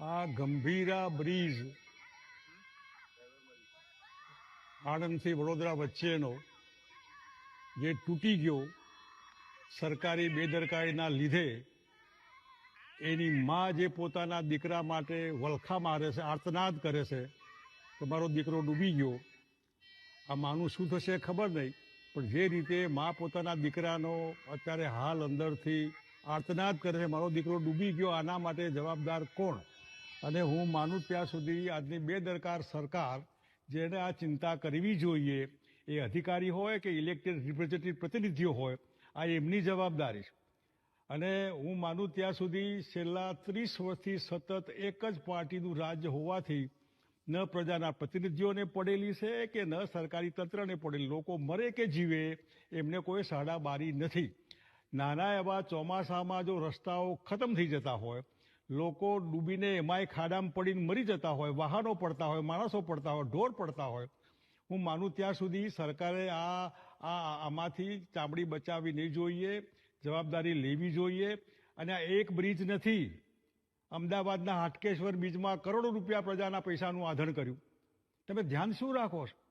આ ગંભીરા બ્રિજ આણંદથી વડોદરા વચ્ચેનો જે તૂટી ગયો સરકારી બેદરકારીના લીધે એની મા જે પોતાના દીકરા માટે વલખા મારે છે, આર્તનાદ કરે છે કે મારો દીકરો ડૂબી ગયો. આ માનું શું થશે ખબર નહીં, પણ જે રીતે મા પોતાના દીકરાનો અત્યારે હાલ અંદરથી આર્તનાદ કરે છે, મારો દીકરો ડૂબી ગયો, આના માટે જવાબદાર કોણ? અને હું માનું ત્યાં સુધી આજની બેદરકાર સરકાર જેને આ ચિંતા કરવી જોઈએ, એ અધિકારી હોય કે ઇલેક્ટેડ રિપ્રેઝેન્ટેટિવ પ્રતિનિધિઓ હોય, આ એમની જવાબદારી છે. અને હું માનું ત્યાં સુધી છેલ્લા ત્રીસ વર્ષથી સતત એક જ પાર્ટીનું રાજ્ય હોવાથી ન પ્રજાના પ્રતિનિધિઓને પડેલી છે કે ન સરકારી તંત્રને પડેલી. લોકો મરે કે જીવે એમને કોઈ સાડા બારી નથી. નાના એવા ચોમાસામાં જો રસ્તાઓ ખતમ થઈ જતા હોય લોકો ડૂબીને એમાંય ખાડામાં પડીને મરી જતા હોય, વાહનો પડતા હોય, માણસો પડતા હોય, ઢોર પડતા હોય. હું માનું ત્યાં સુધી સરકારે આ આ, આમાંથી ચામડી બચાવવી નહીં જોઈએ, જવાબદારી લેવી જોઈએ. અને આ એક બ્રિજ નથી. અમદાવાદના હાટકેશ્વર બ્રિજમાં કરોડો રૂપિયા પ્રજાના પૈસાનું આધણ કર્યું. તમે ધ્યાન શું રાખો છો?